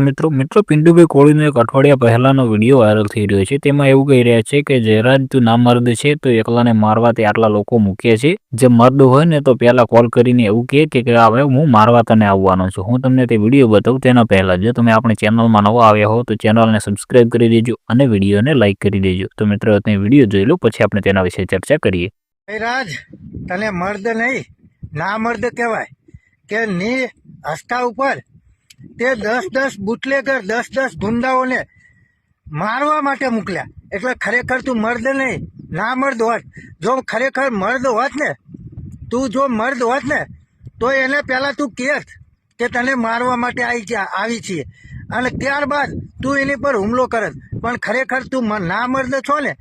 મિત્રો. મિત્રો, પિન્ટુભાઈ કોળીનો એક અઠવાડિયા પહેલાનો વીડિયો વાયરલ થઈ રહ્યો છે. તેમાં એવું કહી રહ્યા છે કે જયરાજ તું ના મર્દ છે, તો એકલાને મારવા તે આટલા લોકો મૂકે છે. જે મર્દ હોય ને, તો પહેલા કોલ કરીને એવું કહે કે હવે હું મારવા તને આવવાનો છું. હું તમને તે વીડિયો બતાવું તેના પહેલા. જો તમે આપણી ચેનલમાં નવા આવ્યા હો, તો ચેનલને સબસ્ક્રાઇબ કરી દેજો અને વિડીયોને લાઇક કરી દેજો. તો મિત્રો તમે વીડિયો જોઈ લો, પછી આપણે તેના વિશે ચર્ચા કરીએ. રાજ તને મર્દ નહીં, ના મર્દ કહેવાય. કે ની હસ્તા ઉપર તે દસ દસ બુટલેગર, દસ દસ ગુંડાઓને મારવા માટે મોકલ્યા. એટલે ખરેખર તું મર્દ નહીં, ના મર્દ હોત. જો ખરેખર મર્દ હોત ને, તું જો મર્દ હોત ને, તો એને પહેલાં તું કહેત કે તને મારવા માટે આવી છે આવી છીએ. અને ત્યારબાદ તું એની પર હુમલો કરત. પણ ખરેખર તું ના મર્દ છો ને,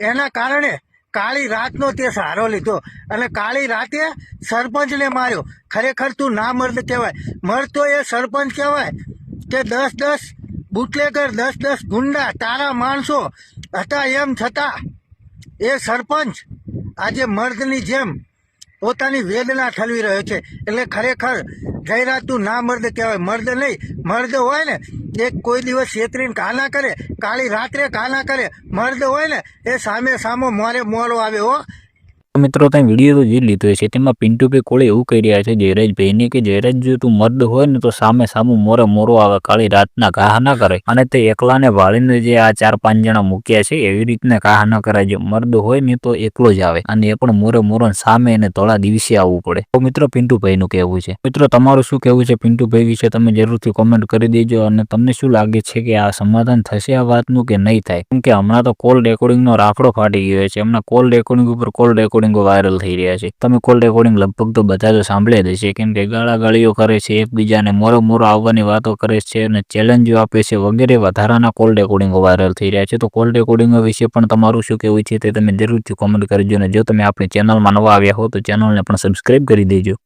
એના કારણે કાળી રાતનો તે સહારો લીધો. અને કાળી રાતે સરપંચને માર્યો. ખરેખર તું ના મર્દ કહેવાય. મર્દ તો એ સરપંચ કહેવાય કે દસ દસ બુટલેગર, દસ દસ ગુંડા, તારા માણસો હતા એમ છતાં એ સરપંચ આજે મર્દની જેમ પોતાની વેદના ઠલવી રહ્યો છે. એટલે ખરેખર જયરાજ તું ના મર્દ કહેવાય. મર્દ નહીં, મર્દ હોય ને, એ કોઈ દિવસ છેતરીને કાના કરે, કાળી રાત્રે કાના કરે. મર્દ હોય ને, એ સામે સામો મોરે મોરો આવે હો. મિત્રો તમે વીડિયો તો જોઈ લીધો છે તેમાં પિન્ટુભાઈ કોળે એવું કહી રહ્યા છે, જયરાજભાઈને કે જયરાજ જો તું મર્દ હોય ને તો સામે સામું મોરે મોરો આવે, કાળી રાતના કાહ ના કરે. અને તે એકલાને વાળીને જે આ ચાર પાંચ જણા મૂક્યા છે, એવી રીતના કાહ ના કરાય. મર્દ હોય ને તો એકલો જ આવે. અને એ પણ મોરે મોરો સામે એને થોડા દિવસે આવવું પડે. તો મિત્રો, પિન્ટુભાઈનું કહેવું છે. મિત્રો, તમારું શું કહેવું છે પિન્ટુભાઈ વિશે? તમે જરૂરથી કોમેન્ટ કરી દેજો અને તમને શું લાગે છે કે આ સમાધાન થશે આ વાતનું કે નહીં થાય? કેમ કે હમણાં તો કોલ રેકોર્ડિંગનો રાખડો ફાટી ગયો છે. હમણાં કોલ રેકોર્ડિંગ ઉપર કોલ રેકોર્ડિંગો વાયરલ થઈ રહ્યા છે. તમે કોલ રેકોર્ડિંગ લગભગ તો બધા જ સાંભળ્યા જ છે કેમ કે ગાળાગાળીઓ કરે છે, એકબીજાને મોરો મોરો આવવાની વાતો કરે છે અને ચેલેન્જો આપે છે વગેરે વધારાના કોલ રેકોર્ડિંગો વાયરલ થઈ રહ્યા છે. તો કોલ રેકોર્ડિંગો વિશે પણ તમારું શું કહેવું છે તે તમે જરૂરથી કોમેન્ટ કરજો અને જો તમે આપણી ચેનલમાં નવા આવ્યા હો તો ચેનલને પણ સબસ્ક્રાઈબ કરી દેજો.